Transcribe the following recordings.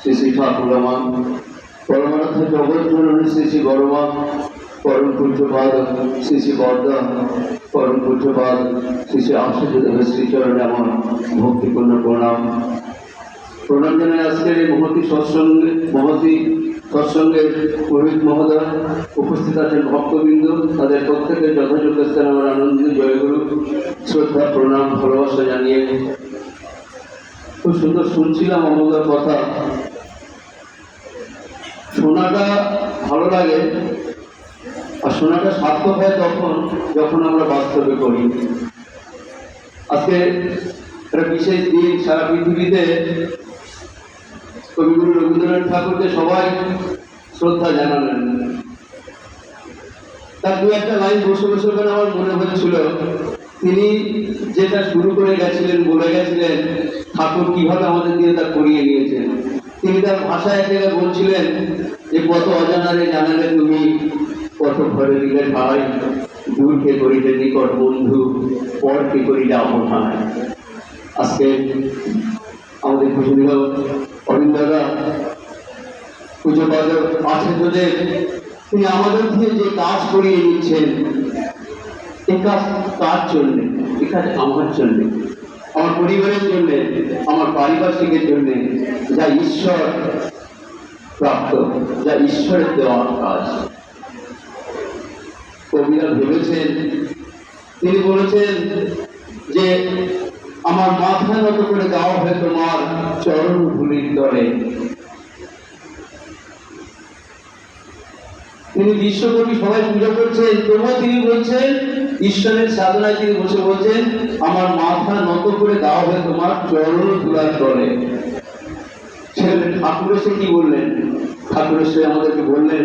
শ্রী শ্রী শ্রী বড়মা পরম শ্রী শ্রী শ্রী ভক্তিপূর্ণ প্রণাম। প্রণাম মহতি সৎসঙ্গে মহোদয় উপস্থিত আছেন ভক্তবৃন্দ। তাদের প্রত্যেকের যথাযোগ্য স্থানে আমার আনন্দিত জয়গুরু। শ্রদ্ধা, প্রণাম, ভালোবাসা জানিয়ে খুব সুন্দর শুনছিলাম অমলদার কথা। শোনাটা ভালো লাগে, আর শোনাটা সার্থক হয় তখন, যখন আমরা বাস্তবে করি। আজকে একটা বিশেষ দিন সারা পৃথিবীতে কবিগুরু রবীন্দ্রনাথ ঠাকুরকে সবাই শ্রদ্ধা জানালেন। তার দু একটা লাইন বসে বসে করে আমার মনে হচ্ছিল, তিনি যেটা শুরু করে গেছিলেন, বলে গেছিলেন ঠাকুর কীভাবে আমাদের দিয়ে তা করিয়ে নিয়েছেন? তিনি তার ভাষায় এক জায়গায় বলছিলেন যে, কত অজানারে জানালে তুমি, কত ঘরে দিলে ভাই, দূরকে করিলে নিকট বন্ধু, পরকে করিলে অবধান। আজকে আমাদের পুজো অরিন্দরা পুজো পাদক আচার্যদের তিনি আমাদের দিয়ে যে কাজ করিয়ে নিচ্ছেন, এ কাজ তার জন্যে? এ কাজ আমার জন্যে। আমার পরিবারের জন্য, আমার পারিপার্শ্বিকের জন্যে যা ঈশ্বর প্রাপ্ত, যা ঈশ্বরের দেওয়া কাজ। কবিরা ভেবেছেন, তিনি বলেছেন যে, আমার মাথা নত করে দেওয়া হয় তোমার চরণ ভুলির দরে তিনি বিশ্বকবি সবাই পূজা করছেন, তবুও তিনি বলছেন ঈশ্বরের সাধনায় তিনি বসে বলছেন, আমার মাথা নত করে দেওয়া হয় তোমার, চরণ ধুলার তলে সেখানে ঠাকুর এসে কি বললেন? ঠাকুর এসে আমাদেরকে বললেন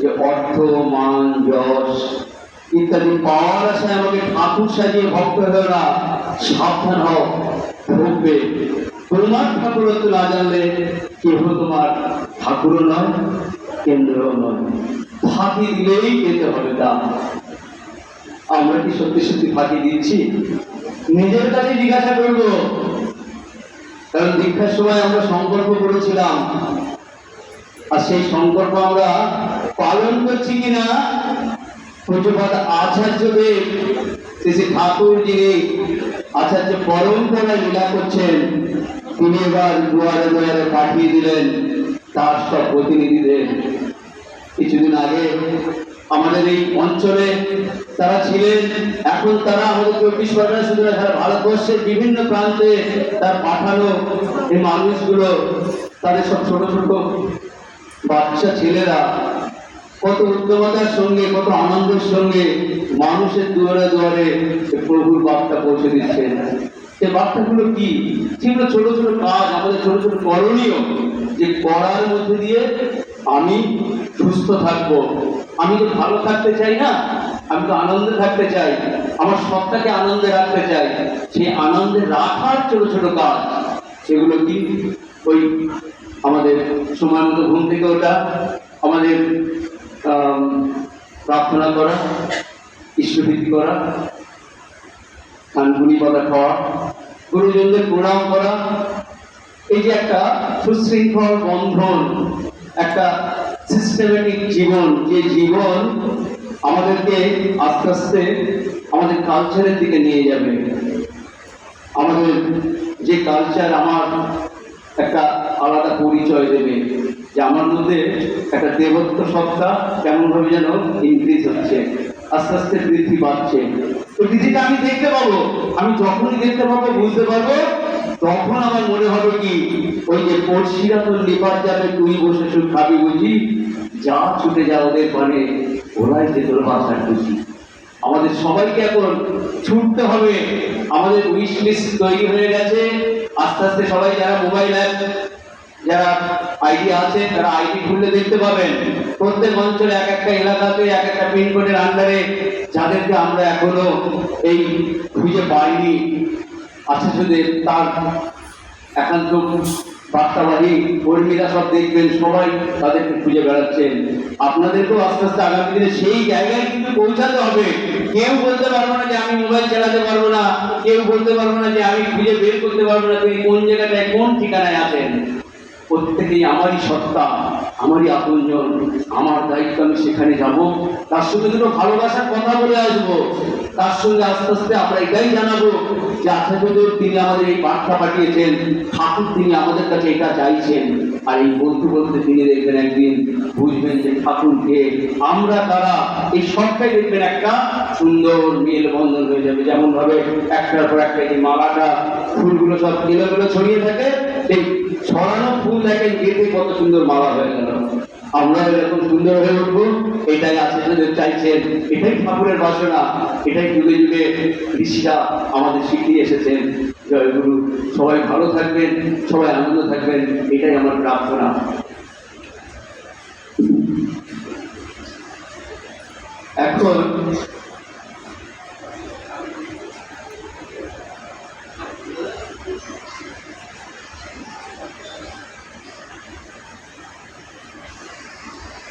যে, অর্থ, মান, যশ ইত্যাদি পাওয়ার আশায় আমাকে ঠাকুর সাজিয়ে ভক্ত হয়ে না সাবধান হও, ভোগবে। তোমার ঠাকুরত্ব না জানলে কেহ তোমার ঠাকুরও নয়, কেন্দ্রও নয়। ফাঁকি দিলেই পেতে হবে তা আমরা কি সত্যি সত্যি ফাঁকি দিচ্ছি নিজের কাছে জিজ্ঞাসা করব। কারণ দীক্ষার সময় আমরা সংকল্প করেছিলাম। আর সেই সংকল্প আমরা পালন করছি কিনা পূজ্যপাত আচার্যদেব শ্রী ঠাকুর যিনি আচার্য পরম্পরায় লীলা করছেন। তিনি এবার দুয়ারে দুয়ারে পাঠিয়ে দিলেন তার সব প্রতিনিধিদের। কিছুদিন আগে আমাদের এই অঞ্চলে তারা ছিলেন। এখন তারা আমাদের চব্বিশ পরগনা শুধু না সারা ভারতবর্ষের বিভিন্ন প্রান্তে তার পাঠানো এই মানুষগুলো। তাদের সব ছোট ছোট বাচ্চা ছেলেরা কত উদ্যমতার সঙ্গে, কত আনন্দের সঙ্গে মানুষের দুয়ারে দুয়ারে প্রভুর বার্তা পৌঁছে দিচ্ছেন সেই বার্তাগুলো কি? সেগুলো ছোট ছোট কাজ, আমাদের ছোট ছোট করণীয় যে করার মধ্যে দিয়ে আমি সুস্থ থাকব। আমি তো ভালো থাকতে চাই না, আমি তো আনন্দে থাকতে চাই। আমার সবটাকে আনন্দে রাখতে চাই। সেই আনন্দে রাখার ছোট ছোট কাজ, সেগুলো কি? ওই আমাদের সময় মতো ঘুম থেকে ওঠা, আমাদের প্রার্থনা করা, ইষ্টভীতি করা কানপুনি পাতা খাওয়া, গুরুজনদের প্রণাম করা। এই যে একটা সুশৃঙ্খল বন্ধন একটা সিস্টেমেটিক জীবন, যে জীবন আমাদেরকে আস্তে আস্তে আমাদের কালচারের দিকে নিয়ে যাবে। আমাদের যে কালচার আমার একটা আলাদা পরিচয় দেবে, যে আমার মধ্যে একটা দেবত্ব সত্তা কেমনভাবে যেন ইনক্রিজ হচ্ছে, আস্তে আস্তে বৃদ্ধি পাচ্ছে। তো বৃদ্ধিটা আমি দেখতে পাবো, আমি যখনই দেখতে পাবো বুঝতে পারব তখন আমার মনে হবে কি, ওই যে পড়শিরা তো লিপার যাবে তুই বসে শুধু খাবি বুঝি? যা ছুটে যা ওদের মানে ওরাই যে তোর বাসার খুশি। আমাদের সবাইকে এখন ছুটতে হবে। আমাদের উইশ লিস্ট তৈরি হয়ে গেছে। আস্তে আস্তে সবাই যারা মোবাইল অ্যাপ যারা আইডি আছে, তারা আইডি খুললে দেখতে পাবেন। প্রত্যেক অঞ্চলে এক একটা এলাকাতে, এক একটা পিনকোডের আন্ডারে যাদেরকে আমরা এখনও এই খুঁজে পাইনি আচার্যদের তার একান্ত বার্তাবাহী কর্মীরা সব দেখবেন, সবাই তাদেরকে খুঁজে বেড়াচ্ছেন। আপনাদেরকেও আস্তে আস্তে আগামী দিনে সেই জায়গায় কিন্তু পৌঁছাতে হবে। কেউ বলতে পারব না যে আমি মোবাইল চালাতে পারব না, কেউ বলতে পারব না যে আমি খুঁজে বের করতে পারব না, তিনি কোন জায়গাটায়, কোন ঠিকানায় আছেন। প্রত্যেকেই আমারই সত্তা। আমারই আপনজন, আমার দায়িত্ব আমি সেখানে যাব। তার সঙ্গে দুটো ভালোবাসার কথা বলে আসব। তার সঙ্গে আস্তে আস্তে আমরা এটাই জানাব যে আচার্যদেব তিনি আমাদের এই বার্তা পাঠিয়েছেন। ঠাকুর তিনি আমাদের কাছে এটা চাইছেন। আর এই বলতে বলতে তিনি দেখবেন একদিন বুঝবেন যে ঠাকুরকে আমরা তারা এই সবটাই দেখবেন একটা সুন্দর মেল বন্ধন হয়ে যাবে। যেমন ভাবে একটার পর একটা এই মালাটা, ফুলগুলো সব এলোগুলো ছড়িয়ে থাকে, সেই ছড়ানো ফুল দেখেন কত সুন্দর মালা হয়ে গেল। আমরা এরকম সুন্দর হয়ে উঠবো, এটাই আচার্যদের চাইছেন। এটাই ঠাকুরের বাসনা, এটাই যুগে যুগে ঋষিরা আমাদের শিখিয়ে এসেছেন। জয় গুরু। সবাই ভালো থাকবেন, সবাই আনন্দ থাকবেন, এটাই আমার প্রার্থনা। এখন